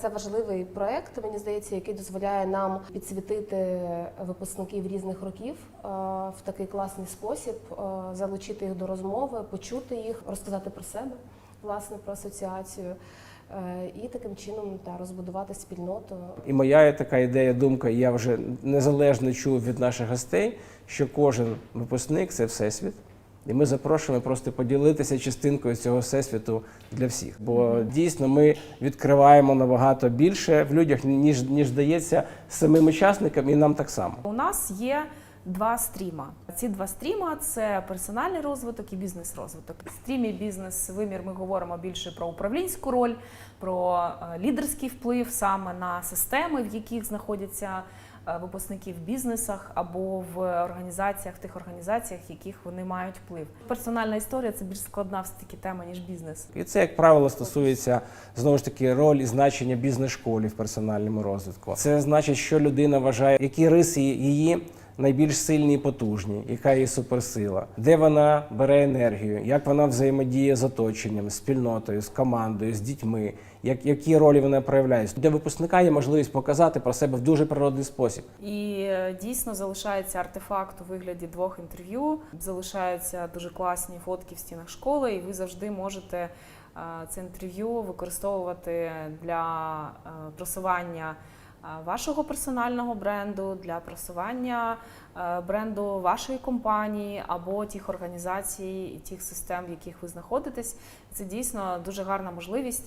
Це важливий проект, мені здається, який дозволяє нам підсвітити випускників різних років е, в такий класний спосіб, е, залучити їх до розмови, почути їх, розказати про себе, власне, про асоціацію. е, І таким чином та розбудувати спільноту. І моя така ідея, думка, я вже незалежно чув від наших гостей, що кожен випускник це всесвіт. І ми запрошуємо просто поділитися частинкою цього всесвіту для всіх. Бо дійсно ми відкриваємо набагато більше в людях, ніж ніж здається самим учасникам, і нам так само. У нас є два стріма. Ці два стріма це персональний розвиток і бізнес-розвиток. В стрімі бізнес-вимір ми говоримо більше про управлінську роль, про е, лідерський вплив саме на системи, в яких знаходяться е, випускники в бізнесах або в організаціях, в тих організаціях, в яких вони мають вплив. Персональна історія це більш складна все таки тема ніж бізнес. І це, як правило, стосується знову ж таки ролі і значення бізнес-школі в персональному розвитку. Це значить, що людина вважає, які риси її найбільш сильні і потужні, яка її суперсила, де вона бере енергію, як вона взаємодіє з оточенням, з спільнотою, з командою, з дітьми, як, які ролі вона проявляє. Для випускника є можливість показати про себе в дуже природний спосіб. І е, дійсно залишається артефакт у вигляді двох інтерв'ю. Залишаються дуже класні фотки в стінах школи, і ви завжди можете е, це інтерв'ю використовувати для е, просування вашого персонального бренду, для просування е, бренду вашої компанії або тих організацій і тих систем, в яких ви знаходитесь. Це дійсно дуже гарна можливість